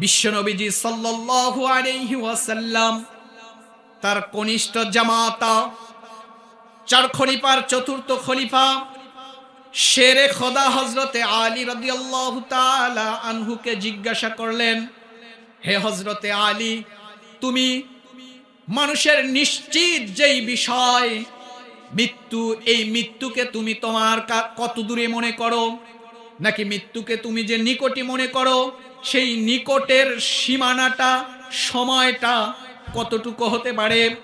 বিশ্বনবীজি ওয়াসাল্লাম, তার কনিষ্ঠ জামাতা, চার খলিফার চতুর্থ খলিফা, শেরে খোদা হজরতে আলী রাদিয়াল্লাহু তাআলা আনহুকে জিজ্ঞাসা করলেন, হে হজরতে আলী, তুমি মানুষের নিশ্চিত যেই বিষয়, মৃত্যু, এই মৃত্যুকে তুমি তোমার কত দূরে মনে করো? নাকি মৃত্যুকে তুমি যে নিকটি মনে করো? সেই নিকটের সীমানাটা, সময়টা কতটুকু হতে পারে?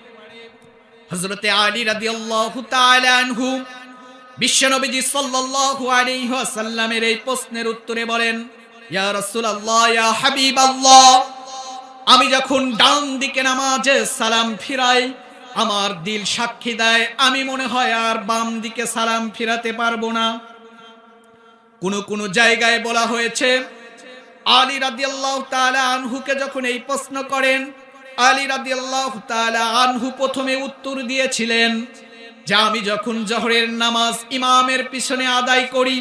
হজরতে আলী তাআলা আনহু বিশ্বনবীজি সাল্লাল্লাহু আলাইহি ওয়াসাল্লামের এই প্রশ্নের উত্তরে বলেন, ইয়া রাসূলুল্লাহ, ইয়া হাবিবাল্লাহ, আমি যখন ডান দিকে নামাজে সালাম ফিরাই, আমার দিল সাক্ষী দেয়, আমি মনে হয় আর বাম দিকে সালাম ফিরাতে পারব না। কোনো কোনো জায়গায় বলা হয়েছে আলী রাদিয়াল্লাহু তাআলা আনহুকে যখন এই প্রশ্ন করেন, আলী রাদিয়াল্লাহু তাআলা আনহু প্রথমে উত্তর দিয়েছিলেন যে, আমি যখন জহরের নামাজ ইমামের পিছনে আদায় করি,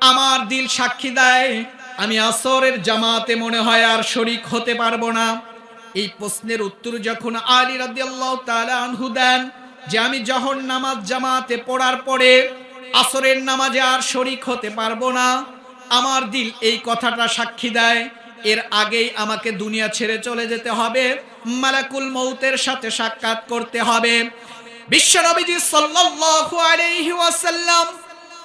আমার দিল সাক্ষী দেয়, আমি আসরের জামাতে মনে হয় আর শরিক হতে পারব না। এই প্রশ্নের উত্তর যখন আলী রাদিয়াল্লাহু তাআলা আনহু দেন যে, আমি জহর নামাজ জামাতে পড়ার পরে আসরের নামাজে আর শরিক হতে পারব না আমার দিল এই কথাটা সাক্ষী দেয়। এর আগেই আমাকে দুনিয়া ছেড়ে চলে যেতে হবে। মালাকুল মৌতের সাথে সাক্ষাৎ করতে হবে। বিশ্বনবীজি সাল্লাল্লাহু আলাইহি ওয়াসাল্লাম,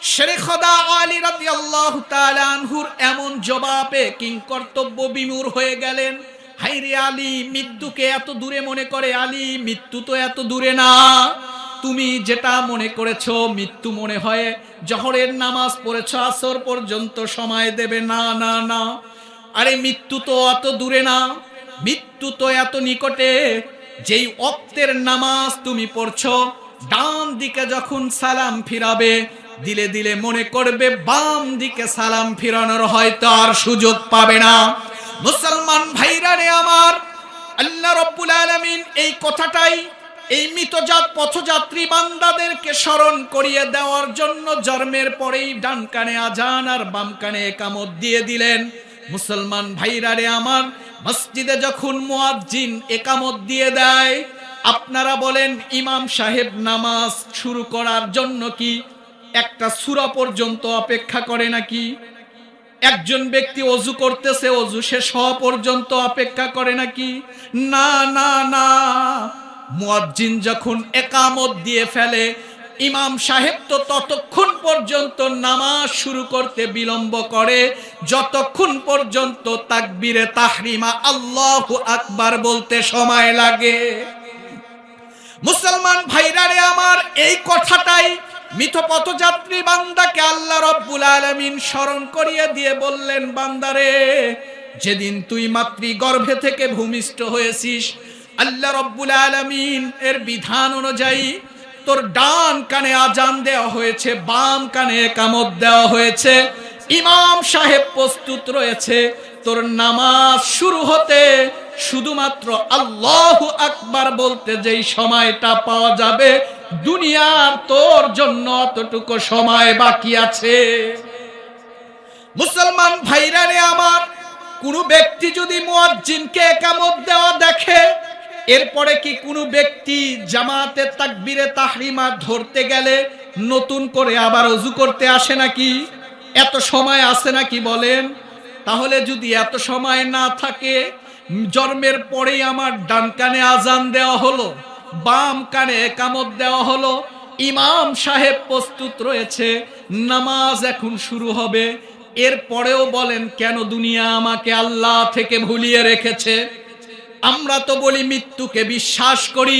শেরে খোদা আলী রাদিয়াল্লাহু তাআলা আনহুর এমন জবাবে কিং কর্তব্য বিমূর হয়ে গেলেন হাইরে আলী, মৃত্যুকে এত দূরে মনে করে আলী, মৃত্যু তো এত দূরে না। তুমি যেটা মনে করেছ মৃত্যু মনে হয়, জহরের নামাজ পড়েছো, আসর পর্যন্ত সময় দেবে। না না না। আরে মৃত্যু তো অত দূরে না। মৃত্যু তো এত নিকটে। যেই অক্তের নামাজ তুমি পড়ছ, ডান দিকে যখন সালাম ফিরাবে, দিলে দিলে মনে করবে বাম দিকে সালাম ফিরানোর হয়তো আর সুযোগ পাবে না। মুসলমান ভাইরা রে আমার, আল্লাহ রব্বুল আলামিন এই কথাটাই এই মৃতজাত পথযাত্রী বান্দাদেরকে স্মরণ করিয়ে দেওয়ার জন্য জন্মের পরেই ডান কানে আজান আর বাম কানে একামত দিয়ে দিলেন। মুসলমান ভাইরা রে আমার, মসজিদে যখন মুয়াজ্জিন একামত দিয়ে দেয়, আপনারা বলেন, ইমাম সাহেব নামাজ শুরু করার জন্য কি একটা সূরা পর্যন্ত অপেক্ষা করে নাকি? একজন ব্যক্তি অজু করতেছে, অজু শেষ হওয়া পর্যন্ত অপেক্ষা করে নাকি? না না না। মুয়াজ্জিন যখন একামত দিয়ে ফেলে, ইমাম সাহেব তো ততক্ষণ পর্যন্ত নামাজ শুরু করতে বিলম্ব করে, যতক্ষণ পর্যন্ত তাকবীরে তাহরিমা আল্লাহু আকবার বলতে সময় লাগে। মুসলমান ভাইরারে আমার, এই কথাটাই মিথ পথযাত্রী বান্দাকে আল্লাহ রব্বুল আলামিন স্মরণ করিয়ে দিয়ে বললেন বান্দারে যেদিন তুই মাতৃ গর্ভে থেকে ভূমিষ্ঠ হয়েছিস আল্লাহ রব্বুল আলামিন এর বিধান অনুযায়ী তোর ডান কানে আজান দেওয়া হয়েছে, বাম কানে একামত দেওয়া হয়েছে। ইমাম সাহেব প্রস্তুত রয়েছে, তোর নামাজ শুরু হতে শুধুমাত্র আল্লাহ আকবার বলতে যেই সময়টা পাওয়া যাবে, দুনিয়ার তোর জন্য অতটুকু সময় বাকি আছে। মুসলমান ভাইরানে আমার, কোন ব্যক্তি যদি মুয়াজ্জিনকে একামত দেওয়া দেখে এরপরে কি কোনো ব্যক্তি জামাতে তাকবীরে তাহরিমা ধরতে গেলে নতুন করে আবার অজু করতে আসে নাকি? এত সময় আসে নাকি বলেন? তাহলে যদি এত সময় না থাকে, জন্মের পরেই আমার ডান কানে আজান দেওয়া হলো, বাম কানে একামত দেওয়া হলো, ইমাম সাহেব প্রস্তুত রয়েছে, নামাজ এখন শুরু হবে, এরপরেও বলেন কেন দুনিয়া আমাকে আল্লাহ থেকে ভুলিয়ে রেখেছে? আমরা তো বলি মৃত্যুকে বিশ্বাস করি।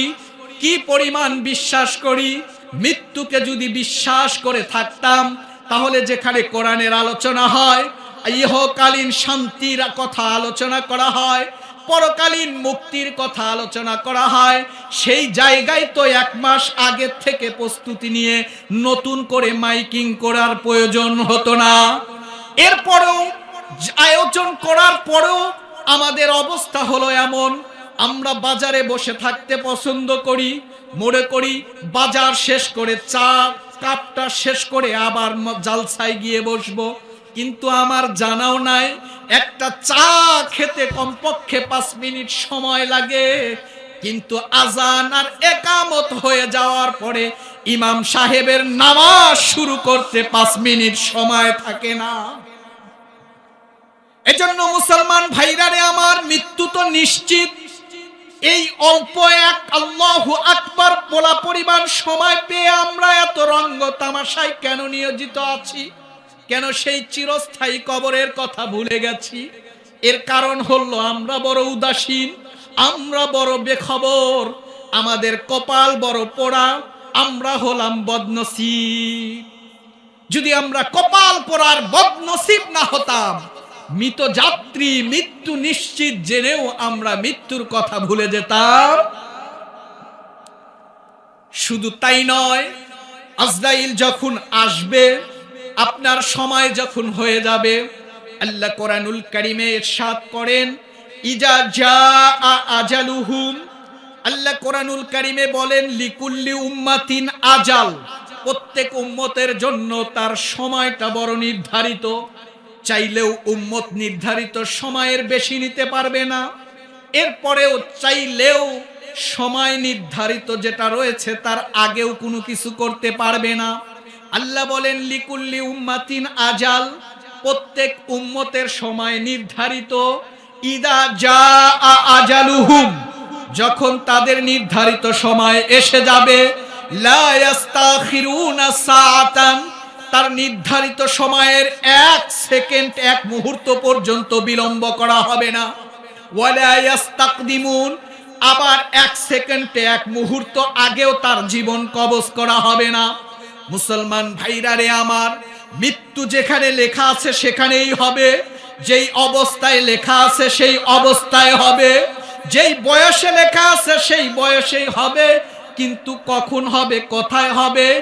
কি পরিমাণ বিশ্বাস করি? মৃত্যুকে যদি বিশ্বাস করে থাকতাম, তাহলে যেখানে কোরআনের আলোচনা হয়, ইহকালীন শান্তির কথা আলোচনা করা হয়, পরকালীন মুক্তির কথা আলোচনা করা হয়, সেই জায়গায় তো এক মাস আগের থেকে প্রস্তুতি নিয়ে নতুন করে মাইকিং করার প্রয়োজন হতো না। এরপরেও আয়োজন করার পরেও আমাদের অবস্থা হলো এমন। আমরা বাজারে বসে থাকতে পছন্দ করি, মনে করি বাজার শেষ করে চা, কাপটা শেষ করে আবার জালসায় গিয়ে বসবো। কিন্তু আমার জানাও নাই, একটা চা খেতে কমপক্ষে পাঁচ মিনিট সময় লাগে। কিন্তু আজান আর একামত হয়ে যাওয়ার পরে ইমাম সাহেবের নামাজ শুরু করতে পাঁচ মিনিট সময় থাকে না। এজন্য মুসলমান ভাইরারে আমার মৃত্যু তো নিশ্চিত। এই অল্প এক আল্লাহু আকবার বলা পরিমাণ সময় পেয়ে আমরা এত রঙ্গ তামাশায় কেন নিয়োজিত আছি? কেন সেই চিরস্থায়ী কবরের কথা ভুলে গেছি? এর কারণ হলো আমরা বড় উদাসীন, আমরা বড় বেখবর, আমাদের কপাল বড় পোড়া, আমরা হলাম বদনসিব। যদি আমরা কপাল পোড়ার বদনসিব না হতাম মৃত যাত্রী, মৃত্যু নিশ্চিত জেনেও আমরা মৃত্যুর কথা ভুলে যেতাম। শুধু তাই নয়, আজরাইল যখন আসবে, আপনার সময় যখন হয়ে যাবে, আল্লাহ কোরআনুল কারিমে ইরশাদ করেন, ইজা যা আজালুহুম আল্লাহ কোরআনুল কারিমে বলেন, লিকুল্লি উম্মাতিন আজাল প্রত্যেক উম্মতের জন্য তার সময়টা বড় নির্ধারিত। চাইলেও উম্মত নির্ধারিত সময়ের বেশি নিতে পারবে না। এরপরেও চাইলেও সময় নির্ধারিত যেটা রয়েছে তার আগেও কোনো কিছু করতে পারবে না। আল্লাহ বলেন, লিকুল্লি উম্মাতিন আজাল, প্রত্যেক উম্মতের সময় নির্ধারিত, ইদা যা আজালুহুম, যখন তাদের নির্ধারিত সময় এসে যাবে, লা ইয়াস্তাখিরুনা সাআতান তার নির্ধারিত সময়ের এক সেকেন্ড, এক মুহূর্ত পর্যন্ত বিলম্ব করা হবে না। আবার এক সেকেন্ডে, এক মুহূর্ত আগেও তার জীবন কবজ করা হবে না। মুসলমান ভাইরা রে আমার, মৃত্যু যেখানে লেখা আছে সেখানেই হবে। যেই অবস্থায় লেখা আছে সেই অবস্থায় হবে। যেই বয়সে লেখা আছে সেই বয়সেই হবে। কিন্তু কখন হবে, কোথায় হবে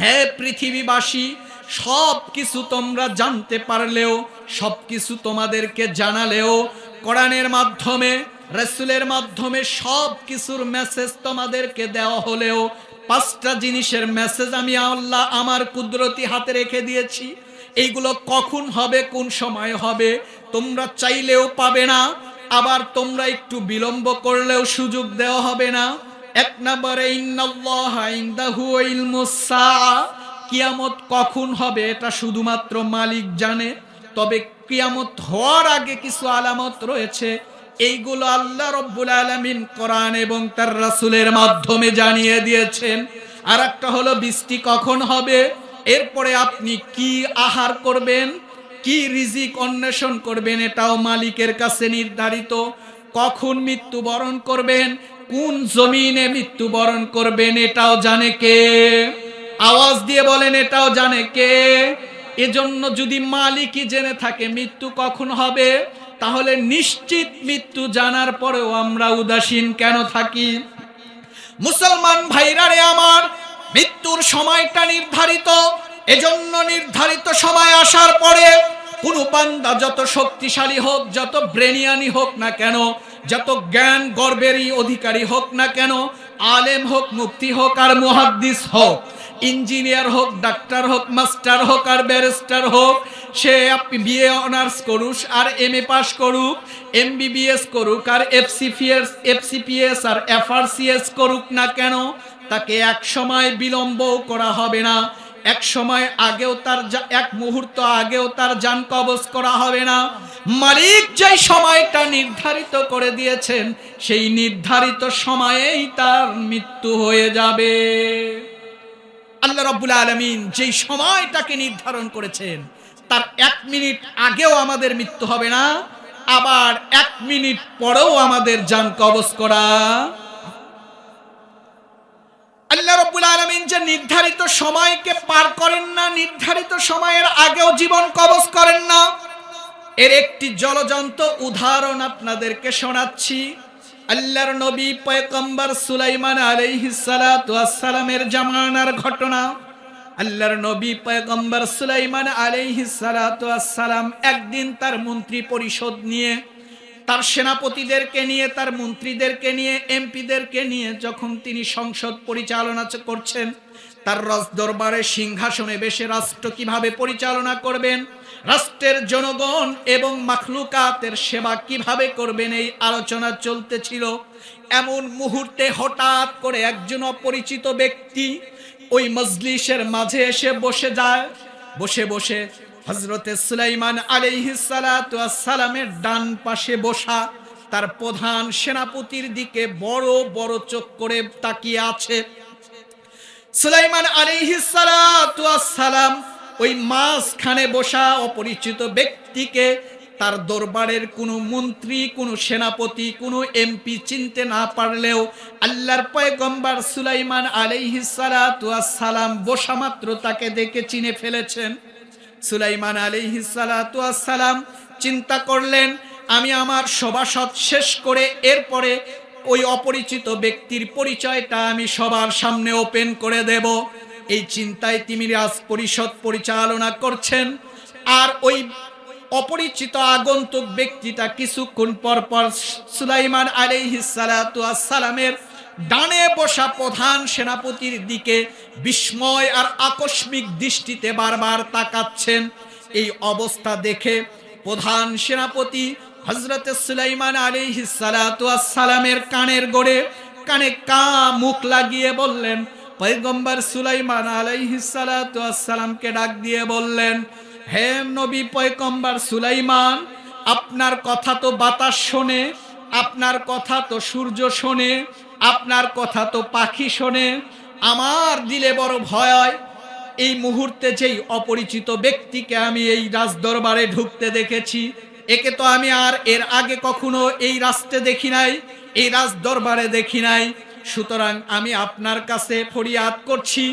হে পৃথিবীবাসী, সব কিছু তোমরা জানতে পারলেও, সব কিছু তোমাদেরকে জানালেও, কোরআনের মাধ্যমে, রসুলের মাধ্যমে সব কিছুর মেসেজ তোমাদেরকে দেওয়া হলেও, পাঁচটা জিনিসের মেসেজ আমি আল্লাহ আমার কুদরতি হাতে রেখে দিয়েছি। এইগুলো কখন হবে, কোন সময় হবে, তোমরা চাইলেও পাবে না, আবার তোমরা একটু বিলম্ব করলেও সুযোগ দেওয়া হবে না। এক নম্বরে কিয়ামত কখন হবে এটা শুধুমাত্র মালিক জানে, তবে কিয়ামত হওয়ার আগে কিছু আলামত রয়েছে। এইগুলো আল্লাহ রব্বুল আলামিন কোরআন এবং তার রাসূলের মাধ্যমে জানিয়ে দিয়েছেন। আর একটা হলো, বৃষ্টি কখন হবে? এরপরে আপনি কি আহার করবেন? কি রিজিক অন্বেষণ করবেন? এটাও মালিকের কাছে নির্ধারিত। কখন মৃত্যুবরণ করবেন? কোন জমিনে মৃত্যুবরণ করবেন এটাও জানে কে? আওয়াজ দিয়ে বলেন, এটাও জানে কে? এজন্য যদি মালিকই জেনে থাকে মৃত্যু কখন হবে, তাহলে নিশ্চিত মৃত্যু জানার পরেও আমরা উদাসীন কেন থাকি? মুসলমান ভাইরারে আমার, মৃত্যুর সময়টা নির্ধারিত, এজন্য নির্ধারিত সময় আসার পরে কোন বান্দা যত শক্তিশালী হোক, যত ব্রেনিয়ানি হোক না কেন যত জ্ঞান গর্বেরই অধিকারী হোক না কেন, আলেম হোক মুক্তি হোক আর মুহাদ্দিস হোক, ইঞ্জিনিয়ার হোক, ডাক্তার হোক, মাস্টার হোক আর ব্যারিস্টার হোক, সে আপনি বিএ অনার্স করুক আর এম এ পাস করুক, এম বিবিএস করুক আর এফসিপিএস এফসিপিএস আর এফআরসিএস করুক না কেন, তাকে এক সময় বিলম্বও করা হবে না। এক সময় আগেও তার এক মুহূর্ত আগেও তার যান কবজ করা হবে না। মালিক যেই সময়টা নির্ধারিত করে দিয়েছেন, সেই নির্ধারিত সময়েই তার মৃত্যু হয়ে যাবে। আল্লাহ রাব্বুল আলমিন যেই সময়টাকে নির্ধারণ করেছেন, তার এক মিনিট আগেও আমাদের মৃত্যু হবে না, আবার এক মিনিট পরেও আমাদের যান কবজ করা। আল্লাহ রব্বুল আলমিন যে নির্ধারিত সময়কে পার করেন না, নির্ধারিত সময়ের আগেও জীবন কবজ করেন না, এর একটি জলজন্ত উদাহরণ আপনাদেরকে শোনাচ্ছি। আল্লাহর নবী পয়গম্বর সুলাইমান আলাইহিস সালাতু সালামের জামানার ঘটনা। আল্লাহর নবী পয়গম্বর সুলাইমান আলাইহিস সালাতু সালাম একদিন তার মন্ত্রী পরিষদ নিয়ে তার সেনাপতিদেরকে নিয়ে, তার মন্ত্রীদেরকে নিয়ে, এমপিদেরকে নিয়ে যখন তিনি সংসদ পরিচালনা করছেন, তার রাজ দরবারে সিংহাসনে বেশে রাষ্ট্র কীভাবে পরিচালনা করবেন, রাষ্ট্রের জনগণ এবং মাখলুকাতের সেবা কীভাবে করবেন এই আলোচনা চলতেছিল। এমন মুহূর্তে হঠাৎ করে একজন অপরিচিত ব্যক্তি ওই মজলিসের মাঝে এসে বসে যায়, বসে বসে হজরতে সুলাইমান সালামের ডান পাশে বসা তার প্রধান সেনাপতির দিকে বড় বড় চোখ করে তাকিয়ে আছে। সুলাইমান সালাম ওই মাঝখানে বসা অপরিচিত ব্যক্তিকে তার দরবারের কোনো মন্ত্রী, কোনো সেনাপতি, কোনো এমপি চিনতে না পারলেও আল্লাহর পয়গম্বর সুলাইমান সালাম বসা মাত্র তাকে দেখে চিনে ফেলেছেন। সুলাইমান আলী সালাম চিন্তা করলেন, আমি আমার সভাসদ শেষ করে এরপরে ওই অপরিচিত ব্যক্তির পরিচয়টা আমি সবার সামনে ওপেন করে দেব। এই চিন্তায় তিনি রাজ পরিষদ পরিচালনা করছেন আর ওই অপরিচিত আগন্তুক ব্যক্তিটা কিছুক্ষণ পর পর সুলাইমান সালামের ডানে বসা প্রধান সেনাপতির দিকে বিস্ময় আর আকস্মিক দৃষ্টিতে বারবার তাকাচ্ছেন। এই অবস্থা দেখে প্রধান সেনাপতি হজরত সুলাইমান আলী সালামের কানের গড়ে কানে কা মুখ লাগিয়ে বললেন পৈগম্বর সুলাইমান সালামকে ডাক দিয়ে বললেন, হে নবী পয়গম্বর সুলাইমান, আপনার কথা তো বাতাস শোনে, আপনার কথা তো সূর্য শোনে আপনার কথা তো পাখি শোনে, আমার দিলে বড় ভয় এই মুহূর্তে যেই অপরিচিত ব্যক্তিকে আমি এই রাজদরবারে ঢুকতে দেখেছি, একে তো আমি আর এর আগে কখনো এই রাস্তে দেখি নাই, এই রাজদরবারে দেখি নাই। সুতরাং আমি আপনার কাছে ফরিয়াদ করছি,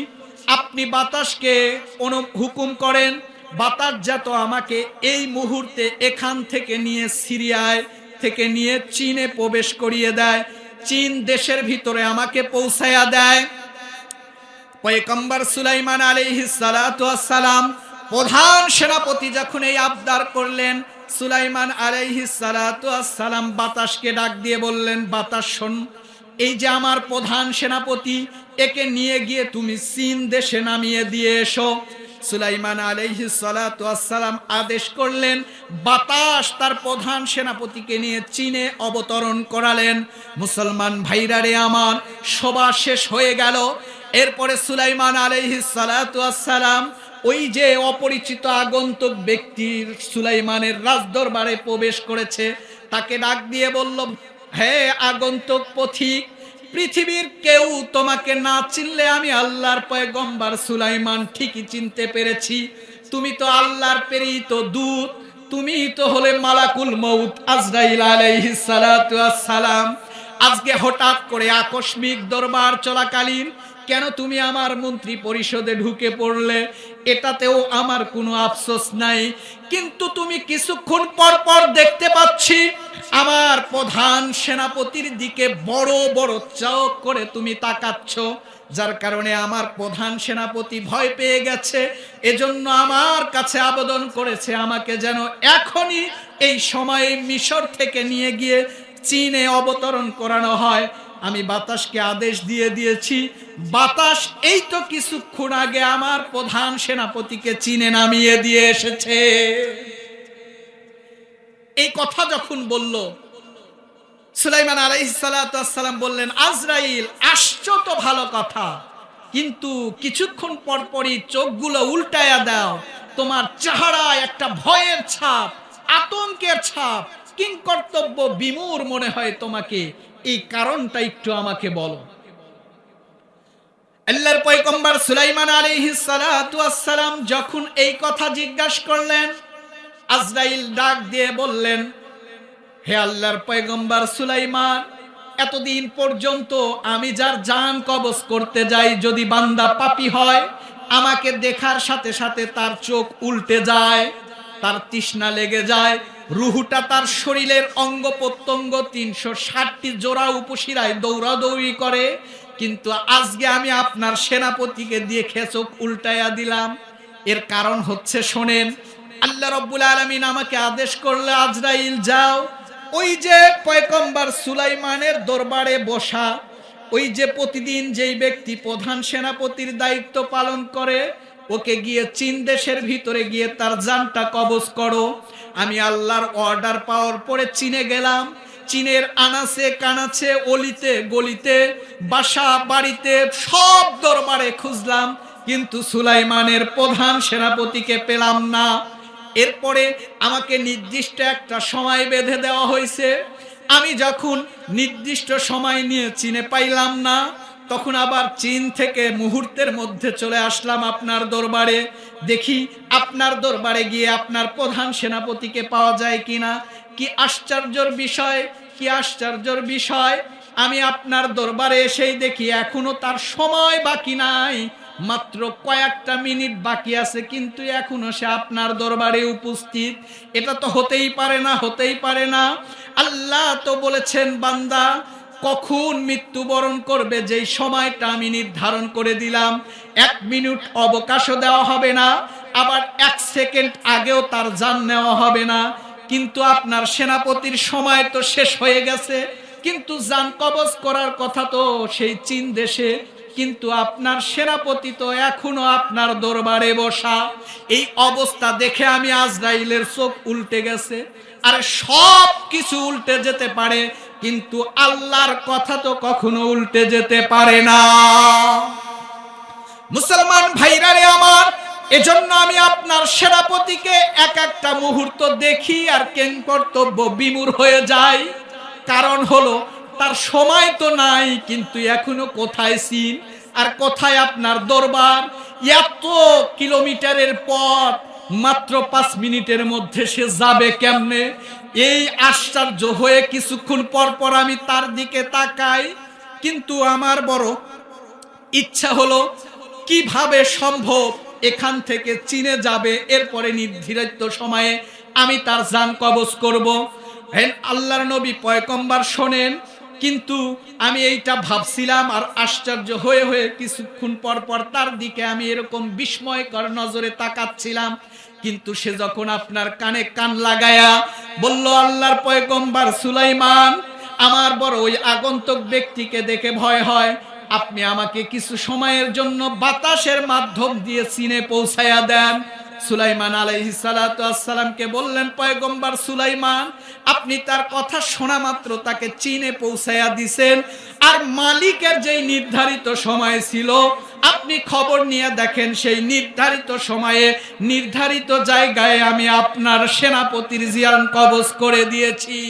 আপনি বাতাসকে অনু হুকুম করেন, বাতাস যাত আমাকে এই মুহূর্তে এখান থেকে নিয়ে সিরিয়ায় থেকে নিয়ে চীনে প্রবেশ করিয়ে দেয়। চীন দেশের ভিতরে আমাকে পৌঁছায়া দেয়। পয়কম্বর সুলাইমান সালাম প্রধান সেনাপতি যখন এই আবদার করলেন, সুলাইমান আলাইহিস সালাম বাতাসকে ডাক দিয়ে বললেন, বাতাস শোন, এই যে আমার প্রধান সেনাপতি, একে নিয়ে গিয়ে তুমি চীন দেশে নামিয়ে দিয়ে এসো। সুলাইমান আলাইহিস সালাম আদেশ করলেন, বাতাস তার প্রধান সেনাপতিকে নিয়ে চীনে অবতরণ করালেন। মুসলমান ভাইরারে আমার, সভা শেষ হয়ে গেল। এরপরে সুলাইমান আলাইহিস সালাম ওই যে অপরিচিত আগন্তুক ব্যক্তির সুলাইমানের রাজদরবারে প্রবেশ করেছে, তাকে ডাক দিয়ে বলল, হে আগন্তুক পথিক পৃথিবীর কেউ তোমাকে না চিনলে আমি আল্লাহর পয়গম্বর সুলাইমান, ঠিকই চিনতে পেরেছি। তুমি তো আল্লাহর প্রেরিত দূত, তুমি তো হলে মালাকুল মৌত আজরাইল আলাইহিস সালাতু সালাম আজকে হঠাৎ করে আকস্মিক দরবার চলাকালীন কেন তুমি আমার মন্ত্রী পরিষদে ঢুকে পড়লে? এটাতেও আমার কোনো আফসোস নাই। কিন্তু তুমি কিছুক্ষণ পর পর দেখতে পাচ্ছি আমার প্রধান সেনাপতির দিকে বড় বড় চোখ করে তুমি তাকাচ্ছ, যার কারণে আমার প্রধান সেনাপতি ভয় পেয়ে গেছে। এজন্য আমার কাছে আবেদন করেছে, আমাকে যেন এখনই এই সময়ে মিশর থেকে নিয়ে গিয়ে চীনে অবতরণ করানো হয়। আমি বাতাসকে আদেশ দিয়ে দিয়েছি। বাতাস এই তো কিছুক্ষণ আগে আমার প্রধান সেনাপতিকে চিনে নামিয়ে দিয়ে এসেছে। এই কথা যখন বলল, সুলাইমান আলাইসালাম বললেন, আজরাইল, আসছো তো ভালো কথা, কিন্তু কিছুক্ষণ পর পরই চোখগুলো উল্টায়া দাও। তোমার চেহারায় একটা ভয়ের ছাপ, আতঙ্কের ছাপ, কিংকর্তব্য বিমূর মনে হয় তোমাকে। এই কারণটা একটু আমাকে বলো। আল্লাহর পয়গম্বর সুলাইমান আলাইহিস সালাতু সালাম যখন এই কথা জিজ্ঞাসা করলেন, আজরাইল ডাক দিয়ে বললেন, হে আল্লাহর পয়গম্বর সুলাইমান, এতদিন পর্যন্ত আমি যার জান কবজ করতে যাই, যদি বান্দা পাপি হয়, আমাকে দেখার সাথে সাথে তার চোখ উল্টে যায়, তার তৃষ্ণা লেগে যায় রুহুটা তার শরীরের অঙ্গ প্রত্যঙ্গ তিনশো ষাটটি জোড়া উপশিরায় দৌড়াদৌড়ি করে। কিন্তু আজকে আমি আপনার সেনাপতিকে দিয়ে খেচোক উল্টাইয়া দিলাম। এর কারণ হচ্ছে, শোনেন, আল্লাহ রব্বুল আলমিন আমাকে আদেশ করলে, আজরাইল, যাও। ওই যে পয়কম্বার সুলাইমানের দরবারে বসা, ওই যে প্রতিদিন যেই ব্যক্তি প্রধান সেনাপতির দায়িত্ব পালন করে ওকে গিয়ে চীন দেশের ভিতরে গিয়ে তার জানটা কবজ করো। আমি আল্লাহর অর্ডার পাওয়ার পরে চীনে গেলাম। চীনের আনাচে কানাচে, অলিতে গলিতে, বাসা বাড়িতে, সব দরবারে খুঁজলাম। কিন্তু সুলাইমানের প্রধান সেনাপতিকে পেলাম না। এরপরে আমাকে নির্দিষ্ট একটা সময় বেঁধে দেওয়া হয়েছে। আমি যখন নির্দিষ্ট সময় নিয়ে চীনে পাইলাম না তখন আবার চীন থেকে মুহূর্তের মধ্যে চলে আসলাম আপনার দরবারে। দেখি আপনার দরবারে গিয়ে আপনার প্রধান সেনাপতিকে পাওয়া যায় কিনা। কি আশ্চর্যর বিষয়, কি আশ্চর্যর বিষয়। আমি আপনার দরবারে এসেই দেখি এখনও তার সময় বাকি নাই। মাত্র কয়েকটা মিনিট বাকি আছে, কিন্তু এখনও সে আপনার দরবারে উপস্থিত। এটা তো হতেই পারে না, হতেই পারে না। আল্লাহ তো বলেছেন, বান্দা কখন মৃত্যুবরণ করবে? যেই সময়টা আমি নির্ধারণ করে দিলাম, এক মিনিট অবকাশও দেওয়া হবে না, আবার এক সেকেন্ড আগেও তার জান নেওয়া হবে না। কিন্তু আপনার সেনাপতির সময় তো শেষ হয়ে গেছে, কিন্তু জান কবজ করার কথা তো সেই চীন দেশে। কিন্তু আপনার সেনাপতি তো এখনও আপনার দরবারে বসা। এই অবস্থা দেখে আমি আজরাইলের চোখ উল্টে গেছে। আর সব কিছু উল্টে যেতে পারে কিন্তু আল্লাহর কথা তো কখনো উল্টে যেতে পারে না। মুসলমান ভাইরা রে আমার, এজন্য আমি আপনার সেনাপতিকে এক একটা মুহূর্ত দেখি আর কেন কর্তব্য বিমূর হয়ে যায় কারণ হলো, তার সময় তো নাই, কিন্তু এখনও কোথায় সিন? আর কোথায় আপনার দরবার? এত কিলোমিটারের পথ মাত্র পাঁচ মিনিটের মধ্যে সে যাবে কেমনে? এই আশ্চর্য হয়ে কিছুক্ষণ পর পর আমি তার দিকে তাকাই, কিন্তু আমার বড় ইচ্ছা হলো, কীভাবে সম্ভব এখান থেকে চীনে যাবে? এরপরে নির্ধারিত সময়ে আমি তার জান কবজ করব। হেন, আল্লাহর নবী পয়কম্বার শোনেন, কিন্তু আমি এইটা ভাবছিলাম আর আশ্চর্য হয়ে হয়ে কিছুক্ষণ পর পর তার দিকে আমি এরকম বিস্ময়কর নজরে তাকাচ্ছিলাম। কিন্তু সে যখন আপনার কানে কান লাগায়া বলল, আল্লাহর পয়গম্বার সুলাইমান, আমার বড় ওই আগন্তক ব্যক্তিকে দেখে ভয় হয়। আপনি আমাকে কিছু সময়ের জন্য বাতাসের মাধ্যম দিয়ে সিনে পৌঁছায়া দেন। সুলাইমান আলাইহি সালাতামকে বললেন, পয়গম্বর সুলাইমান, আপনি তার কথা শোনা মাত্র তাকে চীনে পৌঁছায়া দিছেন। আর মালিকের যেই নির্ধারিত সময় ছিল, আপনি খবর নিয়ে দেখেন, সেই নির্ধারিত সময়ে নির্ধারিত জায়গায় আমি আপনার সেনাপতির জিয়ান কবজ করে দিয়েছি।